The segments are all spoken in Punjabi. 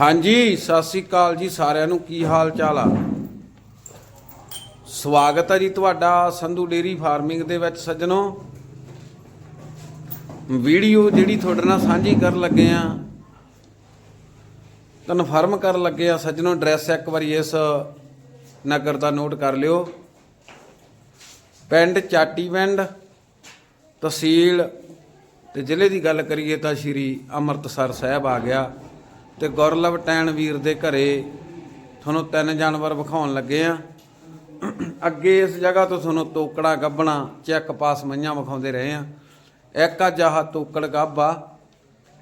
ਹਾਂਜੀ, ਸਤਿ ਸ੍ਰੀ ਅਕਾਲ ਜੀ ਸਾਰਿਆਂ ਨੂੰ। ਕੀ ਹਾਲ ਚਾਲ ਆ? ਸਵਾਗਤ ਹੈ ਜੀ ਤੁਹਾਡਾ ਸੰਧੂ ਡੇਰੀ ਫਾਰਮਿੰਗ ਦੇ ਵਿੱਚ ਸੱਜਣੋ। ਵੀਡੀਓ ਜਿਹੜੀ ਤੁਹਾਡੇ ਨਾਲ ਸਾਂਝੀ ਕਰਨ ਲੱਗੇ ਆ, ਕਨਫਰਮ ਕਰਨ ਲੱਗੇ ਆ ਸੱਜਣੋ, ਐਡਰੈਸ ਇੱਕ ਵਾਰੀ ਇਸ ਨਗਰ ਦਾ ਨੋਟ ਕਰ ਲਿਓ। ਪਿੰਡ ਚਾਟੀਵਿੰਡ ਤਹਿਸੀਲ ਤੇ ਜ਼ਿਲ੍ਹੇ ਦੀ ਗੱਲ ਕਰੀਏ ਤਾਂ ਸ਼੍ਰੀ ਅੰਮ੍ਰਿਤਸਰ ਸਾਹਿਬ ਆ ਗਿਆ। ਤੇ ਗੁਰਲਵ ਟੈਣ ਵੀਰ ਦੇ ਘਰੇ ਤੁਹਾਨੂੰ ਤਿੰਨ ਜਾਨਵਰ ਵਿਖਾਉਣ ਲੱਗੇ ਆ। ਅੱਗੇ ਇਸ ਜਗ੍ਹਾ ਤੋਂ ਤੁਹਾਨੂੰ ਤੋਕੜਾ ਗੱਬਣਾ ਚੈੱਕ ਪਾਸ ਮਈਆਂ ਵਿਖਾਉਂਦੇ ਰਹੇ ਆ। ਇੱਕ ਆ ਆਹ ਤੋਕੜ ਗੱਬਾ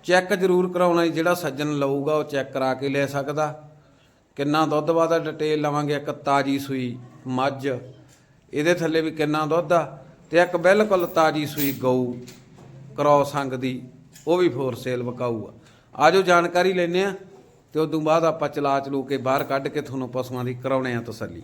ਚੈੱਕ ਜ਼ਰੂਰ ਕਰਾਉਣਾ ਜਿਹੜਾ ਸੱਜਣ ਲਊਗਾ ਉਹ ਚੈੱਕ ਕਰਾ ਕੇ ਲੈ ਸਕਦਾ। ਕਿੰਨਾ ਦੁੱਧ ਵਾਦਾ ਡਿਟੇਲ ਲਵਾਂਗੇ, ਇੱਕ ਤਾਜੀ ਸੂਈ ਮੱਝ। ਇਹਦੇ ਥੱਲੇ ਵੀ ਕਿੰਨਾ ਦੁੱਧ ਆ ਤੇ ਇੱਕ ਬਿਲਕੁਲ ਤਾਜੀ ਸੂਈ ਗਊ, ਕ੍ਰੋਸ ਅੰਗ ਦੀ, ਉਹ ਵੀ ਫੋਰ ਸੇਲ ਵਿਕਾਊ ਆ। ਆਜੋ ਜਾਣਕਾਰੀ ਲੈਨੇ ਆ ਤੇ ਉਦੋਂ ਬਾਅਦ ਆਪਾਂ ਚਲਾ ਚਲੂ ਕੇ ਬਾਹਰ ਕੱਢ ਕੇ ਤੁਹਾਨੂੰ ਪਸ਼ੂਆਂ ਦੀ ਕਰਾਉਣੇ ਆ ਤਸੱਲੀ।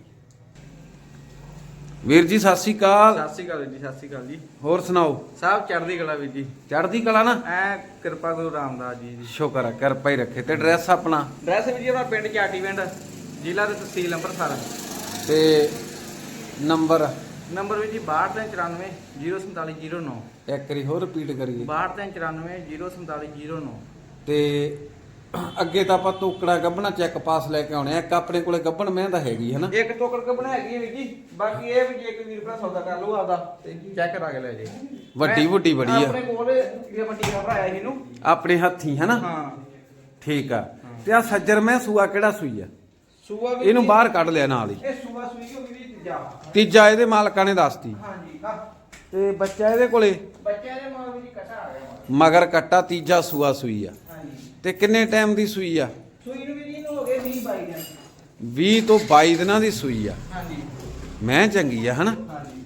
ਵੀਰ ਜੀ ਸਤਿ ਸ੍ਰੀ ਅਕਾਲ। ਸਤਿ ਸ਼੍ਰੀ ਅਕਾਲ ਜੀ ਸਤਿ ਸ਼੍ਰੀ ਅਕਾਲ ਜੀ। ਹੋਰ ਸੁਣਾਓ? ਸਾਹਿਬ ਚੜ੍ਹਦੀ ਕਲਾ ਵੀਰ ਜੀ। ਚੜ੍ਹਦੀ ਕਲਾ ਨਾ? ਐ ਕਿਰਪਾ ਗੁਰੂ ਰਾਮਦਾਸ ਜੀ ਦੀ। ਸ਼ੁਕਰ ਆ ਕਿਰਪਾ ਹੀ ਰੱਖੇ। ਤੇ ਐਡਰੈਸ ਆਪਣਾ? ਡਰੈਸ ਵੀ ਜੀ ਆਪਣਾ ਪਿੰਡ ਚਾਟੀਵਿੰਡ ਜ਼ਿਲ੍ਹਾ ਤੇ ਤਹਿਸੀਲ ਅੰਮ੍ਰਿਤਸਰ। ਤੇ ਨੰਬਰ? ਨੰਬਰ ਵੀ ਜੀ 6294 04709 ਇੱਕ ਵਾਰੀ ਹੋਰ ਰਿਪੀਟ ਕਰੀਏ। 6294 04709 ਤੇ ਅੱਗੇ ਤਾਂ ਆਪਾਂ ਤੋਕੜਾ ਗੱਬਣਾ ਚੈੱਕ ਪਾਸ ਲੈ ਕੇ ਆਉਣੇ ਆ। ਇੱਕ ਆਪਣੇ ਕੋਲੇ ਗੱਬਣ ਮਹਿੰਦਾ ਹੈਗੀ ਹੈ ਨਾ। ਇੱਕ ਟੋਕਰ ਕੱਪਣਾ ਹੈਗੀ ਹੈ ਵੀਰ ਜੀ। ਬਾਕੀ ਇਹ ਵੀ ਜੇ ਇੱਕ ਵੀਰ ਭਰਾ ਸੌਦਾ ਕਰ ਲਓ ਆਪਦਾ ਤੇ ਚੈੱਕ ਕਰਾ ਕੇ ਲੈ ਜੇ। ਵੱਡੀ ਵੱਡੀ ਬੜੀ ਆ। ਆਪਣੇ ਕੋਲ ਇਹ ਵੱਡੀ ਦਾ ਭਰਾ ਆਇਆ ਇਹਨੂੰ। ਆਪਣੇ ਹੱਥੀ ਹੈ ਨਾ? ਹਾਂ। ਠੀਕ ਆ। ਤੇ ਆ ਸੱਜਰ ਮੈਂ ਸੂਆ ਕਿਹੜਾ ਸੂਈ ਆ? ਸੂਆ ਵੀ ਇਹਨੂੰ ਬਾਹਰ ਕੱਢ ਲਿਆ ਨਾਲ ਹੀ। ਇਹ ਸੂਆ ਸੂਈ ਹੋ ਗਈ ਜੀ ਜਾ ਤੀਜਾ। ਇਹਦੇ ਮਾਲਕਾਂ ਨੇ ਦੱਸਤੀ। ਹਾਂਜੀ ਤੇ ਬੱਚਾ ਇਹਦੇ ਕੋਲੇ? ਬੱਚਿਆਂ ਦੇ ਮਾਂ ਵੀ ਜੀ ਕਟਾ ਆ ਗਿਆ। ਮਗਰ ਕੱਟਾ ਤੀਜਾ ਸੂਆ ਸੂਈ ਆ। ਤੇ ਕਿੰਨੇ ਟਾਈਮ ਦੀ ਸੂਈ ਆ? ਸੂਈ ਨੂੰ ਵੀ ਹੋ ਗਏ 20 22 ਦਿਨ 20 ਤੋਂ 22 ਦਿਨਾਂ ਦੀ ਸੂਈ ਆ। ਹਾਂਜੀ। ਮੈਂ ਚੰਗੀ ਆ ਹਨਾ? ਹਾਂਜੀ।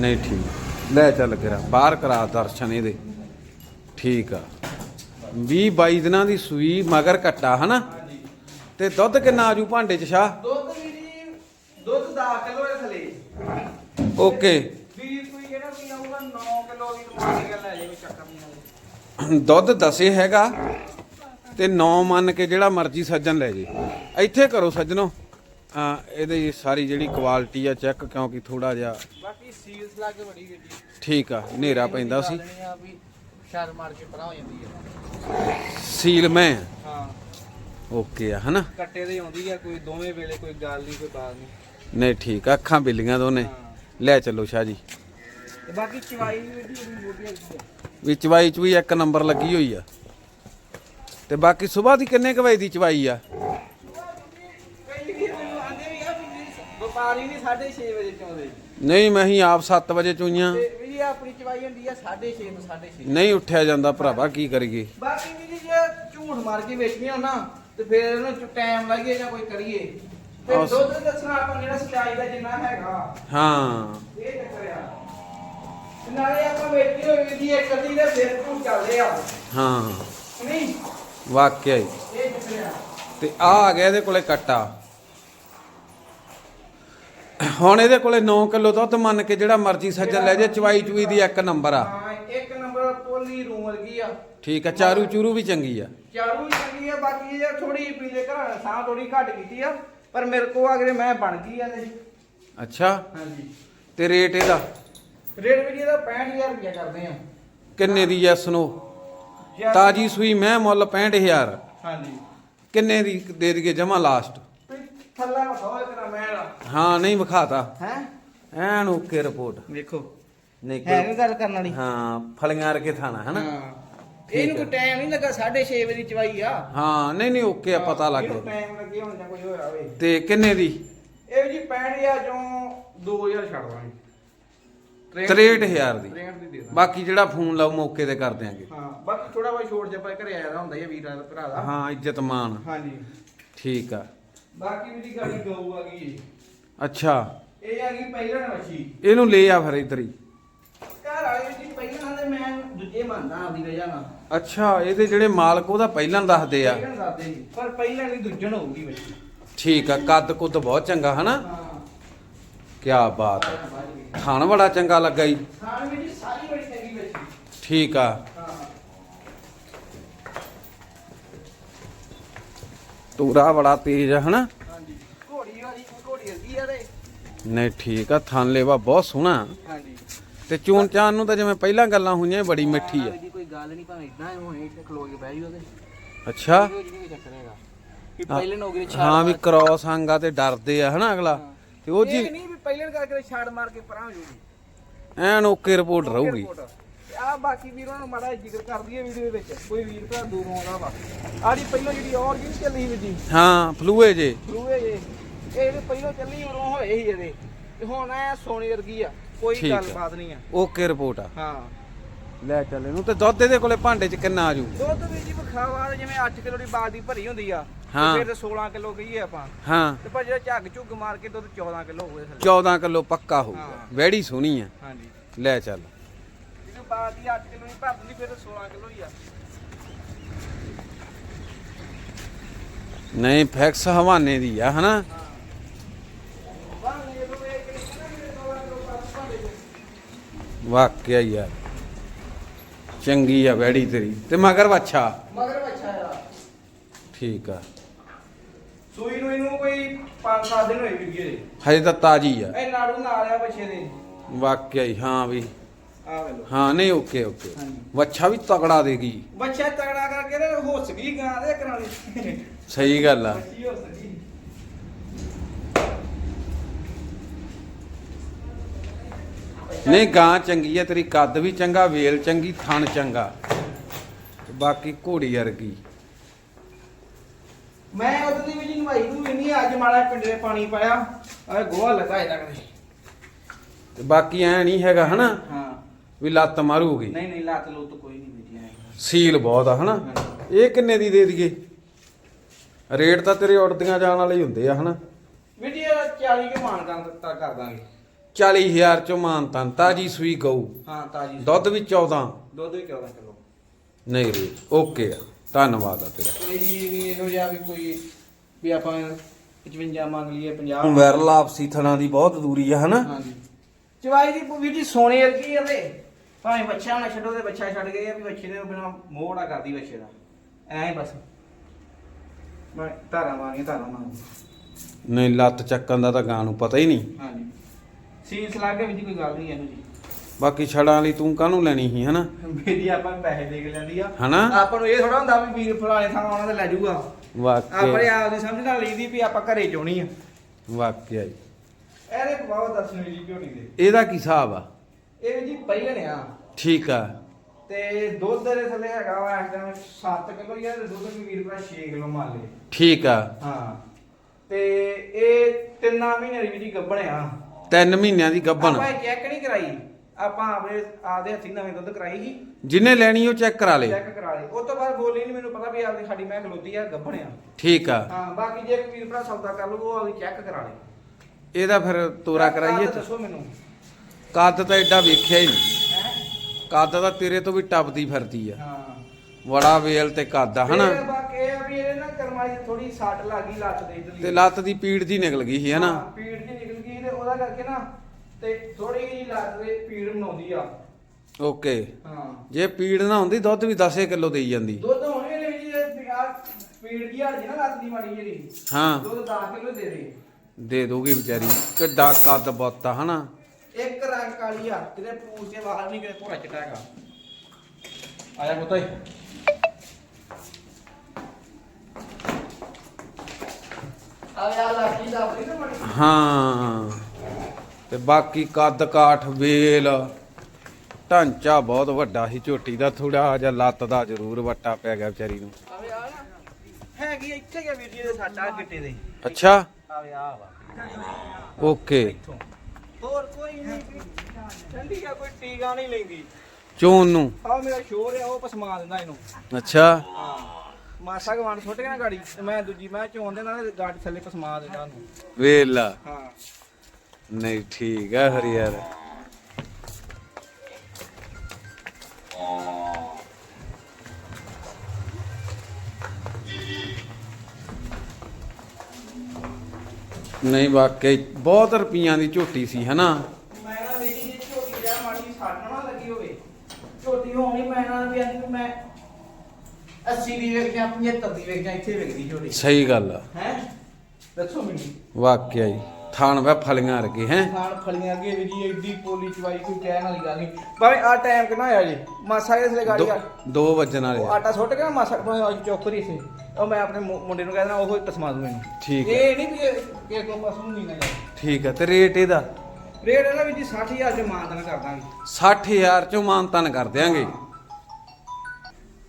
ਨਹੀਂ ਠੀਕ। ਲੈ ਚੱਲ ਕਰਾ ਬਾਹਰ ਕਰਾ ਦਰਸ਼ਨ ਇਹਦੇ। ਠੀਕ ਆ। 20 22 ਦਿਨਾਂ ਦੀ ਸੂਈ ਮਗਰ ਕੱਟਾ ਹਨਾ? ਤੇ ਦੁੱਧ ਕਿੰਨਾ ਆਜੂ ਭਾਂਡੇ ਚ ਸ਼ਾਹ? ਦੁੱਧ ਵੀ ਜੀ ਦੁੱਧ 10 ਕਿਲੋ ਦੇ ਥਲੇ। ਓਕੇ। ਵੀ ਕੋਈ ਜਿਹੜਾ ਵੀ ਆਊਗਾ 9 ਕਿਲੋ ਦੀ ਤੁਹਾਡੀ ਗੱਲ ਲੈ ਜੇ ਕੋਈ ਚੱਕਰ ਨਹੀਂ ਆਊਗਾ ਦੁੱਧ ਦਸੇ ਹੈਗਾ ਤੇ 9 ਮੰਨ ਕੇ ਜਿਹੜਾ ਮਰਜ਼ੀ ਸੱਜਣ ਲੈ ਜੇ। ਇੱਥੇ ਕਰੋ ਸੱਜਣੋ। ਆ ਇਹਦੀ ਸਾਰੀ ਜਿਹੜੀ ਕੁਆਲਿਟੀ ਆ ਚੈੱਕ ਕਿਉਂਕਿ ਥੋੜਾ ਜਿਹਾ ਬਾਕੀ ਸੀਲਸ ਲਾ ਕੇ ਬੜੀ ਗੱਡੀ। ਠੀਕ ਆ ਹਨੇਰਾ ਪੈਂਦਾ ਸੀ। ਵੀ ਸ਼ਰ ਮਾਰ ਕੇ ਪਰਾਂ ਹੋ ਜਾਂਦੀ ਹੈ ਸੀਲ ਮੈਂ? ਹਾਂ। ਓਕੇ ਆ ਹਨਾ? ਕੱਟੇ ਦੇ ਆਉਂਦੀ ਆ ਕੋਈ ਦੋਵੇਂ ਵੇਲੇ ਕੋਈ ਗੱਲ ਨਹੀਂ ਕੋਈ ਬਾਤ ਨਹੀਂ ਨਹੀਂ ਠੀਕ ਆ ਅੱਖਾਂ ਬਿੱਲੀਆਂ ਦੋਨੇ। ਲੈ ਚੱਲੋ ਸ਼ਾਹ ਜੀ। ਤੇ ਬਾਕੀ ਚਵਾਈ ਵੀ ਹੈਗੀ ਆ। ਚਵਾਈ ਚ ਵੀ ਇੱਕ ਨੰਬਰ ਲੱਗੀ ਹੋਈ ਆ। ਤੇ ਬਾਕੀ ਸਵੇਰ ਦੀ ਕਿੰਨੇ ਕੁ ਵਜੇ ਦੀ ਚਵਾਈ ਆ? ਕਈ ਵੀ ਮੈਨੂੰ ਆਂਦੇ ਵੀ ਆ ਵੀ ਵਪਾਰੀ ਨਹੀਂ 6:30 ਵਜੇ ਚੋਂਦੇ। ਨਹੀਂ ਮੈਂ ਹੀ ਆਪ 7 ਵਜੇ ਚੋਈਆਂ। ਤੇ ਵੀ ਇਹ ਆਪਣੀ ਚਵਾਈ ਹੁੰਦੀ ਆ 6:30 ਤੋਂ 6:30 ਨਹੀਂ ਉੱਠਿਆ ਜਾਂਦਾ ਭਰਾਵਾ ਕੀ ਕਰੀਏ? ਬਾਕੀ ਵੀ ਜੀ ਜੇ ਝੂਠ ਮਾਰ ਕੇ ਵੇਚਣੀਆਂ ਨਾ ਤੇ ਫਿਰ ਇਹਨੂੰ ਟਾਈਮ ਲਾਈਏ ਜਾਂ ਕੋਈ ਕਰੀਏ। ਤੇ ਦੁੱਧ ਦੱਸਣਾ ਆਪਾਂ ਜਿਹੜਾ ਸਚਾਈ ਦਾ ਜਿੰਨਾ ਹੈਗਾ। ਹਾਂ। ਇਹ ਚੱਕਰ ਆ। ਨਾਲੇ ਆਪਾਂ ਵੇਚੀ ਹੋਈ ਦੀ ਇੱਕ ਅੱਧੀ ਦੇ ਸਿਰ ਤੋਂ ਚੱਲਦੇ ਆ ਹਾਂ। ਨਹੀਂ। ਵਾਕਿਆ ਹੀ। ਇਹ ਚੱਕਰ ਆ? ਤੇ ਆ ਆ ਗਿਆ ਇਹਦੇ ਕੋਲੇ ਕੱਟਾ। ਹੁਣ ਇਹਦੇ ਕੋਲੇ 9 ਕਿਲੋ ਦੁੱਧ ਮੰਨ ਕੇ ਜਿਹੜਾ ਮਰਜ਼ੀ ਸੱਜਣ ਲੈ ਜੇ ਚਵਾਈ ਚੂਈ ਦੀ ਇੱਕ ਨੰਬਰ ਆ। ਹਾਂ ਇੱਕ ਨੰਬਰ ਪੋਲੀ ਰੂਮ ਵਰਗੀ ਆ। ਠੀਕ ਆ ਚਾਰੂ ਚੂਰੂ ਵੀ ਚੰਗੀ ਆ। ਚਾਰੂ ਵੀ ਚੰਗੀ ਆ ਬਾਕੀ ਇਹ ਥੋੜੀ ਪੀਲੇ ਘਰਾਂ ਨੇ ਸਾਹ ਥੋੜੀ ਘੱਟ ਕੀਤੀ ਆ ਪਰ ਮੇਰੇ ਕੋ ਅਗਰੇ ਮੈਂ ਬਣ ਗਈ ਆ ਤੇ ਅੱਛਾ। ਹਾਂਜੀ। ਤੇ ਰੇਟ ਇਹਦਾ? ਰੇਟ ਵੀ ਇਹਦਾ 65000 ਰੁਪਇਆ ਕਰਦੇ ਆ। ਕਿੰਨੇ ਦੀ ਐ ਸਨੋ ਜੇ- ਤਾਜੀ ਸੂਈ ਮੈਂ ਮੁੱਲ 65000 ਹਾਂਜੀ। ਕਿੰਨੇ ਦੀ ਦੇ ਦਈਏ ਜਮਾ ਲਾਸਟ ਵੀ ਥੱਲਾ ਨਾ ਹਾਂ ਨਹੀਂ ਵਿਖਾਤਾ। ਹੈ? ਐਨ ਓਕੇ ਰਿਪੋਰਟ ਵੇਖੋ। ਨਹੀਂ ਹੈ ਕੋਈ- ਵੀ ਗੱਲ ਕਰਨ ਵਾਲੀ। ਹਾਂ ਫਲੀਆਂ ਰਕੇ ਥਾਣਾ ਹੈ। ਨਾ ਇਹਨੂੰ ਕੋਈ ਟਾਈਮ ਨਹੀਂ ਲੱਗਾ 6:30 ਵਜੇ ਦੀ ਚਵਾਈ ਆ। ਹਾਂ ਨਹੀਂ ਨਹੀਂ ਓਕੇ ਆ ਪਤਾ ਲੱਗ ਇਹਨੂੰ ਗਿਆ। ਟਾਈਮ ਲੱਗੇ ਹੁਣ ਜਾਂ ਕੋਈ ਹੋਇਆ ਹੋਵੇ। ਤੇ ਕਿੰਨੇ ਦੀ? ਇਹ ਵੀ ਜੀ 65000 ਚੋਂ 2000 ਛੱਡ ਦਾਂਗੇ। 63000 ਦੀ 63 ਦੀ। ਦੇ ਦਾਂ ਬਾਕੀ ਜਿਹੜਾ ਫੋਨ ਲਾਉ ਮੌਕੇ ਤੇ ਕਰ ਦਿਆਂਗੇ ਹਾਂ ਬਾਕੀ ਥੋੜਾ ਬਹੁਤ ਛੋਟ ਜਿਹਾ ਘਰੇ ਆਇਆ ਦਾ ਹੁੰਦਾ ਹੀ ਆ ਵੀਰਾਂ ਦਾ ਭਰਾ ਦਾ। ਹਾਂ ਇੱਜ਼ਤ ਮਾਨ। ਹਾਂਜੀ। ਠੀਕ ਆ। ਬਾਕੀ ਵੀ ਦੀ ਗਾੜੀ ਗਊ ਆ ਗਈ ਅੱਛਾ। ਇਹ ਆ ਗਈ ਪਹਿਲਾਂ ਵਛੀ ਇਹਨੂੰ ਲੈ ਆ ਫਿਰ ਇੱਧਰ ਹੀ। ਘਰ ਵਾਲੇ ਜੀ ਪਹਿਲਾਂ ਦੇ ਮੈਂ ਦੂਜੇ ਮੰਨਦਾ ਆਪਦੀ ਵਜ੍ਹਾ ਨਾਲ। ਅੱਛਾ ਇਹਦੇ ਜਿਹੜੇ ਮਾਲਕ ਉਹਦਾ ਪਹਿਲਾਂ ਦੱਸਦੇ ਆ। ਪਹਿਲਾਂ ਦੱਸਦੇ ਸੀ ਪਰ ਪਹਿਲਾਂ ਨਹੀਂ ਦੂਜਣ ਹੋਊਗੀ ਵਛੀ ਠੀਕ ਆ ਕੱਦ ਕੁੱਦ ਬਹੁਤ ਚੰਗਾ ਹਨਾ? ਹਾਂ। ਕੀ ਬਾਤ ਹੈ। ਖਾਣ ਬੜਾ ਚੰਗਾ ਲੱਗਾ ਜੀ। ਖਾਣ ਵਿੱਚ ਜੀ ਸਾਰੀ ਬੜੀ ਚੰਗੀ ਵਛੀ ਠੀਕ ਆ। ਹਾਂ ਤੂਰਾ ਬੜਾ ਤੇਜ਼ ਆ ਹਨਾ? ਹਾਂਜੀ। ਘੋੜੀ ਵਾਲੀ ਘੋੜੀ ਵਰਗੀ ਆ ਤੇ। ਨਹੀਂ ਠੀਕ ਆ। ਥਣ ਲੇਵਾ ਬਹੁਤ ਸੋਹਣਾ। ਹਾਂਜੀ। ਤੇ ਚੂਨ ਚਾਨ ਨੂੰ ਤਾਂ ਜਿਵੇਂ ਪਹਿਲਾਂ ਗੱਲਾਂ ਹੋਈਆਂ ਇਹ ਬੜੀ ਮਿੱਠੀ ਆ। ਜੀ ਕੋਈ ਗੱਲ ਨਹੀਂ ਭਾਵੇਂ ਇਦਾਂ ਹੋਏ ਇੱਥੇ ਖਲੋ ਕੇ ਬਹਿ ਜੀ ਉਹਦੇ ਅੱਛਾ। ਕੋਈ ਨਹੀਂ ਚੱਕਰ ਹੈਗਾ। ਕਿ ਪਹਿਲੇ ਨੂੰ ਅਗਲੇ ਛਾੜ ਹਾਂ ਵੀ ਕ੍ਰੋਸ ਆਂਗਾ ਤੇ ਡਰਦੇ ਆ ਹਨਾ ਅਗਲਾ? ਤੇ ਉਹ ਜੀ ਨਹੀਂ ਪਹਿਲੇ ਨੂੰ ਕਰਕੇ ਛਾੜ ਮਾਰ ਕੇ ਪਰਾਂ ਹੋ ਜੂਗੀ ਐਨ ਓਕੇ ਰਿਪੋਰਟ ਰਹੂਗੀ। ਆ ਬਾਕੀ ਵੀਰਾਂ ਨੂੰ ਮਾੜਾ ਜ਼ਿਕਰ ਕਰ ਦਈਏ ਵੀਡੀਓ ਵਿੱਚ। ਕੋਈ ਵੀਰ ਭਰਾ ਦੂਰੋਂ ਆਉਂਦਾ ਵਾ। ਆੜੀ ਪਹਿਲਾਂ ਜਿਹੜੀ ਔਰ ਜਿਹੜੀ ਚੱਲੀ ਸੀ? ਜੀ ਹਾਂ ਫਲੂਏ ਜੇ। ਫਰੂਏ ਜੇ। ਇਹ ਇਹਦੇ ਪਹਿਲਾਂ ਚੱਲੀ ਉਦੋਂ ਹੋਏ ਸੀ ਇਹਦੇ। ਤੇ ਹੁਣ ਐ ਸੋਨੇ ਵਰਗੀ ਆ। ਕੋਈ ਆ। ਗੱਲਬਾਤ ਨਹੀਂ ਆ। ਓਕੇ ਰਿਪੋਰਟ ਆ। ਹਾਂ। ਲੈ ਚੱਲ ਇਹਨੂੰ। ਤੇ ਦੁੱਧ ਇਹਦੇ ਕੋਲੇ ਭਾਂਡੇ 'ਚ ਕਿੰਨਾ ਆ ਜੂ? ਦੁੱਧ ਵੀ ਜੀ ਵਿਖਾਵਾ ਜਿਵੇਂ 8 ਕਿਲੋ ਦੀ ਬਾਲਟੀ ਭਰੀ ਹੁੰਦੀ ਆ। ਹਾਂ। ਫਿਰ ਤੇ 16 ਕਿਲੋ ਕਹੀਏ ਆਪਾਂ। ਹਾਂ। ਤੇ ਪਰ ਜਿਹੜਾ ਝੱਗ ਝੁੱਗ ਮਾਰ ਕੇ ਦੁੱਧ 14 ਕਿਲੋ ਹੋਵੇ ਥੱਲੇ। 14 ਕਿਲੋ ਪੱਕਾ ਹੋਊਗਾ ਹਾਂ। ਵੈੜੀ ਸੋਹਣੀ ਆ। ਹਾਂਜੀ। ਲੈ ਚੱਲ। ਜਿਹਨੂੰ ਬਾਲਟੀ 8 ਕਿਲੋ ਦੀ ਭਰ ਦਿੰਦੀ ਫਿਰ ਤੇ 16 ਕਿਲੋ ਹੀ ਆ। ਨਹੀਂ ਫੈਕਸ ਹਵਾਨੇ ਦੀ ਆ ਹਨਾ? ਵਾਹ ਇਹ ਲੋ ਇਹ ਕਿਹਨੇ ਕਿਹਨੇ 16 ਕਿਲੋ ਪਾਸ ਭਾਂਡੇ ਚ। ਵਾਕਿਆ ਯਾਰ ਚੰਗੀ ਆ ਵੈੜੀ ਤੇਰੀ। ਤੇ ਮਗਰ ਵੱਛਾ? ਮਗਰ ਬੱਚਾ ਠੀਕ ਆ। ਇਹਨੂੰ ਕੋਈ 5-7 ਦਿਨ ਹੋਏ ਵੀਡੀਓ ਦੇ ਹਜੇ ਤਾਂ ਤਾਜੀ ਆ। ਇਹ ਨਾੜੂ ਨਾਲ ਆ ਬੱਚੇ ਦੇ। ਵਾਕਿਆ ਹੀ ਹਾਂ ਵੀ। ਆ ਵੇ ਲੋ ਹਾਂ ਨਹੀਂ ਓਕੇ ਓਕੇ। ਹਾਂਜੀ। ਵੱਛਾ ਵੀ ਤਗੜਾ ਦੇਗੀ ਬੱਚਾ ਤਗੜਾ ਕਰਕੇ ਨਾ ਹੁੱਸ ਗਈ ਗਾਂ ਦੇ ਕਰਾਲੀ ਸਹੀ ਗੱਲ ਆ। ਬੱਚੀ ਹੁੱਸ ਗਈ। ਨਹੀਂ ਗਾਂ ਚੰਗੀ ਆ ਤੇਰੀ ਕੱਦ ਵੀ ਚੰਗਾ ਵੇਲ ਚੰਗੀ ਥਣ ਚੰਗਾ। ਤੇ ਬਾਕੀ ਘੋੜੀ ਵਰਗੀ। ਮੈਂ ਉਦੋਂ ਦੀ ਵੀ ਨਵਾਈ ਨੂੰ ਇੰਨੀ ਅੱਜ ਮਾੜਾ ਪਿੰਡੇ ਦੇ ਪਾਣੀ ਪਾਇਆ। ਆ ਗੋਹਾ ਲੱਗਾ ਇਹਦਾ ਕਦੇ ਤੇ ਬਾਕੀ ਐ ਨਹੀਂ ਹੈਗਾ ਹਨਾ? ਹਾਂ। ਵੀ ਲੱਤ ਮਾਰੂਗੀ। ਨਹੀਂ ਨਹੀਂ ਲੱਤ ਲੋ ਕੋਈ ਨਹੀਂ ਮਿਲਿਆ ਸੀਲ ਬਹੁਤ ਆ ਹਨਾ? ਇਹ ਕਿੰਨੇ ਦੀ ਦੇ ਦਈਏ? ਰੇਟ ਤਾਂ ਤੇਰੇ ਉੜਦੀਆਂ ਜਾਣ ਵਾਲੇ ਹੀ ਹੁੰਦੇ ਆ ਹਨਾ? ਵੀ ਇਹਦਾ 40 ਕੇ ਮਾਨ ਕਰ ਦਿੱਤਾ ਕਰ ਦਾਂਗੇ। 40000 ਚੋਂ ਮਾਨਤਾਂ ਤਾਜੀ ਸੂਈ ਗਊ। ਹਾਂ ਤਾਜੀ ਦੁੱਧ ਵੀ 14 ਦੁੱਧ ਵੀ 14 ਕਿਲੋ। ਨਹੀਂ ਰੇਟ ਓਕੇ ਆ। ਧੰਨਵਾਦ ਆ ਤੇਰਾ। ਕੋਈ ਵੀ ਇਹੋ ਜਿਹਾ ਵੀ ਕੋਈ ਵੀ ਆਪਾਂ 55 ਮੰਗ ਲਈਏ 50 ਵਾਇਰਲ ਆਪਸੀ ਥਣਾ ਦੀ ਬਹੁਤ ਦੂਰੀ ਆ ਹਨਾ? ਹਾਂਜੀ। ਚਵਾਈ ਦੀ ਵੀਰ ਜੀ ਸੋਨੇ ਵਰਗੀ ਆ ਤੇ। ਭਾਵੇਂ ਬੱਚਾ ਨਾ ਛੱਡੋ ਤੇ ਬੱਚਾ ਛੱਡ ਗਏ ਆ ਵੀ ਬੱਚੇ ਦੇ ਬਿਨਾ ਮੋੜਾ ਕਰਦੀ ਬੱਚੇ ਦਾ। ਐਂ ਬਸ। ਮੈਂ ਧਾਰਾ ਮਾਰੀਆਂ ਧਾਰਾ ਮਾਰੀਆਂ ਨਹੀਂ ਲੱਤ ਚੱਕਣ ਦਾ ਤਾਂ ਗਾਂ ਨੂੰ ਪਤਾ ਹੀ ਨਹੀਂ। ਹਾਂਜੀ। ਸੀਸ ਲਾ ਕੇ ਵੀ ਜੀ ਕੋਈ ਗੱਲ ਨਹੀਂ ਇਹੋ ਜੀ ਬਾਕੀ ਛੜਾਂ ਲਈ ਤੂੰ ਕਾਹਨੂੰ ਲੈਣੀ ਸੀ ਹਨਾ? ਮੇਰੀ ਆਪਾਂ ਪੈਸੇ ਦੇ ਕੇ ਲੈਂਦੀ ਆ। ਹਨਾ? ਆਪਾਂ ਨੂੰ ਇਹ ਥੋੜਾ ਹੁੰਦਾ ਵੀ ਵੀਰ ਫਲਾਣੇ ਥਾਂ ਆਉਣਾ ਤੇ ਲੈ ਜਾਊਗਾ। ਆਪਣੇ ਵਾਕਿਆ ਆਪ ਦੀ ਸਮਝ ਨਾਲ ਲਈਦੀ ਵੀ ਆਪਾਂ ਘਰੇ ਚੋਣੀ ਆ। ਵਾਕਿਆ ਹੀ। ਇਹਦੇ ਬਹੁਤ ਦੱਸਣੀ ਜੀ ਝੋਟੀ ਦੇ। ਇਹਦਾ ਕੀ ਹਿਸਾਬ ਆ? ਇਹ ਵੀ ਜੀ ਪਹਿਲਣ ਆ। ਠੀਕ ਆ। ਤੇ ਦੁੱਧ ਦੇ ਥੱਲੇ ਹੈਗਾ ਵਾ ਇਸ ਟਾਈਮ 7 ਕਿਲੋ ਤੇ ਦੁੱਧ ਵੀ ਵੀਰ ਭਰਾ 6 ਕਿਲੋ ਮੰਨ ਲਏ। ਠੀਕ ਆ। ਹਾਂ। ਤੇ ਇਹ ਤਿੰਨਾਂ ਮਹੀਨੇ ਦੀ ਜਿਹੜੀ ਗੱਭਣ ਆ। ਤਿੰਨ ਮਹੀਨਿਆਂ ਦੀ ਗੱਭਣ ਆਪਾਂ ਚੈੱਕ ਨਹੀਂ ਕਰਾਈ। ਆਪਾਂ ਆਪਣੇ ਆਪਦੇ ਹੱਥੀਂ ਨਵੇਂ ਦੁੱਧ ਕਰਾਈ ਸੀ। ਜਿਹਨੇ ਲੈਣੀ ਉਹ ਚੈੱਕ ਕਰਾ ਲੇ ਚੈੱਕ ਕਰਾ ਲਈ ਉਸ ਤੋਂ ਬਾਅਦ ਬੋਲੀ ਨਹੀਂ ਮੈਨੂੰ ਪਤਾ ਵੀ ਆਪਦੀ ਸਾਡੀ ਮੈਂ ਖਲੋਤੀ ਆ ਗੱਭਣ ਆ ਠੀਕ ਆ। ਹਾਂ ਬਾਕੀ ਜੇ ਵੀਰ ਭਰਾ ਸੌਦਾ ਕਰ ਲੂ ਉਹ ਆਪਦੀ ਚੈੱਕ ਕਰਾ ਲੇ ਇਹਦਾ ਫਿਰ ਤੋਰਾ ਕਰਾਈਏ ਕੱਦ ਦੱਸੋ ਮੈਨੂੰ? ਕੱਦ ਤਾਂ ਐਡਾ ਵੇਖਿਆ ਹੀ ਨਹੀਂ। ਹੈ? ਕੱਦ ਤਾਂ ਤੇਰੇ ਤੋਂ ਵੀ ਟੱਪਦੀ ਫਿਰਦੀ ਆ। ਹਾਂ। ਬੜਾ ਵੇਲ ਤੇ ਕੱਦ ਆ ਹਨਾ? ਫਿਰ ਬਾਕੀ ਇਹ ਆ ਵੀ ਇਹਦੇ ਨਾ ਕਰਮਾਈ ਥੋੜੀ ਸੱਟ ਲੱਗ ਗਈ ਲੱਤ ਦੇ ਇਧਰਲੀ। ਤੇ ਲੱਤ ਦੀ ਪੀੜ ਜੀ ਨਿਕਲ ਗਈ ਸੀ ਹਨਾ? ਪੀੜ ਜੀ ਨਿਕਲ ਗਈ ਤੇ ਉਹਦਾ ਕਰਕੇ ਨਾ ਤੇ ਥੋੜੀ ਜਿਹੀ ਲੱਤ ਦੇ ਪੀੜ ਬਣਾਉਂਦੀ ਆ। ਓਕੇ। ਹਾਂ। ਜੇ ਪੀੜ ਨਾ ਹੁੰਦੀ ਦੁੱਧ ਵੀ 10 ਕਿਲੋ ਦੇਈ ਜਾਂਦੀ। ਦੁੱਧ ਹੋਣੇ ਨੇ ਜੀ ਪੀੜ ਦੀ ਜੀ ਨਾ ਲੱਤ ਦੀ ਮਾੜੀ ਜਿਹੜੀ ਹਾਂ। ਦੁੱਧ 10 ਕਿਲੋ ਦੇ ਦੇ। ਦੇ ਦੋਗੀ ਵਿਚਾਰੀ। ਕਿੱਡਾ ਕੱਦ ਬੋਤਾ ਹਨਾ? ਇੱਕ ਰੰਗ ਕਾਲੀ ਆ ਕਿਤੇ ਪੂਛ ਬਾਹਰ ਨਹੀਂ ਕਿਤੇ ਭੋਰਾ ਚਟਾ ਹੈਗਾ। ਆਇਆ ਪੁੱਤ ਆਇਆ ਲੱਗੀ ਦਾ ਬੜੀ ਨਾ ਮਾੜੀ ਹਾਂ। ਤੇ ਬਾਕੀ ਕੱਦ ਕਾਠ ਵੇਲ। ਢਾਂਚਾ ਬਹੁਤ ਵੱਡਾ ਸੀ ਝੋਟੀ ਦਾ ਥੋੜਾ ਜਿਹਾ ਲੱਤ ਦਾ ਜ਼ਰੂਰ ਵੱਟਾ ਪੈ ਗਿਆ ਵਿਚਾਰੀ ਨੂੰ। ਆਵੇ ਆ ਨਾ। ਹੈਗੀ ਆ, ਇੱਥੇ ਗਿਆ ਵੀਰ ਜੀ ਦੇ ਸਾਡਾ ਗਿੱਟੇ ਦੇ। ਅੱਛਾ। ਆਵੇ ਆ ਵਾ। ਓਕੇ। ਇੱਥੋਂ। ਹੋਰ ਕੋਈ ਨਹੀਂ ਠੰਡੀ ਆ ਕੋਈ ਟੀਕਾ ਨਹੀਂ ਲੈਂਦੀ। ਚੋਣ ਨੂੰ। ਆ ਮੇਰਾ ਸ਼ੋਰ ਆ ਉਹ ਪਸਮਾ ਦਿੰਦਾ ਇਹਨੂੰ। ਅੱਛਾ। ਹਾਂ। ਮਾਸਾ ਗਵਾਨ ਸੁੱਟ ਗਿਆ ਨਾ ਗਾੜੀ ਤੇ ਮੈਂ ਦੂਜੀ ਮੈਂ ਦੇ ਨਾਲ ਗਾੜੀ ਥੱਲੇ ਪਸਮਾ ਦਿੰਦਾ ਉਹਨੂੰ। ਵੇਲਾ। ਹਾਂ। ਨਹੀਂ ਠੀਕ ਆ ਹਰੀਆਰ ਨਹੀਂ ਵਾਕਈ ਬਹੁਤ ਰੁਪਈਆਂ ਦੀ ਝੋਟੀ ਸੀ ਹਨਾ? ਮੈਂ ਨਾ ਮੇਰੀ ਜੇ ਝੋਟੀ ਜਾ ਮਾੜੀ ਸੱਟ ਨਾ ਲੱਗੀ ਹੋਵੇ। ਝੋਟੀ ਹੋਣੀ ਮੈਂ ਨਾ ਵੀ ਵੀ ਮੈਂ 80 ਦੀ ਵੇਖ ਜਾਂ 75 ਦੀ ਵੇਖ ਜਾਂ ਇੱਥੇ ਵੇਖਦੀ ਝੋਟੀ। ਸਹੀ ਗੱਲ ਆ। ਹੈ? ਦੱਸੋ ਮੈਨੂੰ। ਵਾਕਿਆ ਹੀ ਥਾਣ ਵਾ ਫਲੀਆਂ ਰਗੇ ਹੈ? ਖਾਣ ਫਲੀਆਂ ਅੱਗੇ ਵੀ ਜੀ ਐਡੀ ਪੋਲੀ ਚਵਾਈ ਕੋਈ ਕਹਿਣ ਵਾਲੀ ਗੱਲ ਨਹੀਂ। ਪਰ ਆ ਟਾਈਮ ਕਿੰਨਾ ਆਇਆ ਜੀ? ਮਾਸਾ ਇਸ ਲਈ ਗਾੜੀ ਆ। ਦੋ ਵਜਣ ਵਾਲੇ ਉਹ ਆ। ਆਟਾ ਸੁੱਟ ਕੇ ਨਾ ਮਾਸਾ ਚੌਕਰੀ ਸੀ। ਉਹ ਮੈਂ ਆਪਣੇ ਮੁ- ਮੁੰਡੇ ਨੂੰ ਕਹਿੰਦਾ ਉਹ ਹੀ ਤਸਮਾ ਦੂ ਇਹਨੂੰ ਠੀਕ ਹੈ। ਇਹ ਨਹੀਂ ਵੀ ਕਿ ਕੋ ਮਸੂ ਨਹੀਂ ਨਾ ਜਾਏ। ਠੀਕ ਹੈ ਤੇ ਰੇਟ ਇਹਦਾ? ਰੇਟ ਇਹਦਾ ਵੀ ਜੀ 60000 ਚ ਮਾਨਤਨ ਕਰ ਦਾਂਗੇ। 60000 ਚੋਂ ਮਾਨਤਨ ਕਰ ਦਿਆਂਗੇ।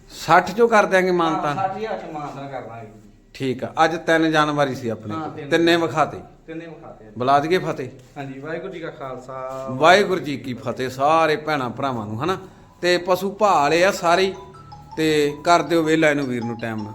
60 ਚੋਂ ਕਰ ਦਿਆਂਗੇ ਮਾਨਤਨ। 60000 ਚ ਮਾਨਤਨ ਕਰ ਦਾਂਗੇ। ਠੀਕ ਆ ਅੱਜ ਤਿੰਨ ਜਾਨਵਰੀ ਸੀ ਆਪਣੇ ਹਾਂ। ਤਿੰਨ। ਤਿੰਨੇ ਵਿਖਾਤੇ। ਤਿੰਨੇ ਵਿਖਾਤੇ ਆ ਬੁਲਾ ਦਈਏ ਫਤਿਹ। ਹਾਂਜੀ ਵਾਹਿਗੁਰੂ ਜੀ ਕਾ ਖਾਲਸਾ। ਵਾਹਿਗੁਰੂ ਜੀ ਕੀ ਫਤਿਹ ਸਾਰੇ ਭੈਣਾਂ ਭਰਾਵਾਂ ਨੂੰ ਹਨਾ? ਤੇ ਪਸ਼ੂ ਭਾਲੇ ਆ ਸਾਰੇ ਹੀ, ਤੇ ਕਰ ਦਿਓ ਵੇਲਾ ਇਹਨੂੰ ਵੀਰ ਨੂੰ ਟਾਈਮ ਨਾਲ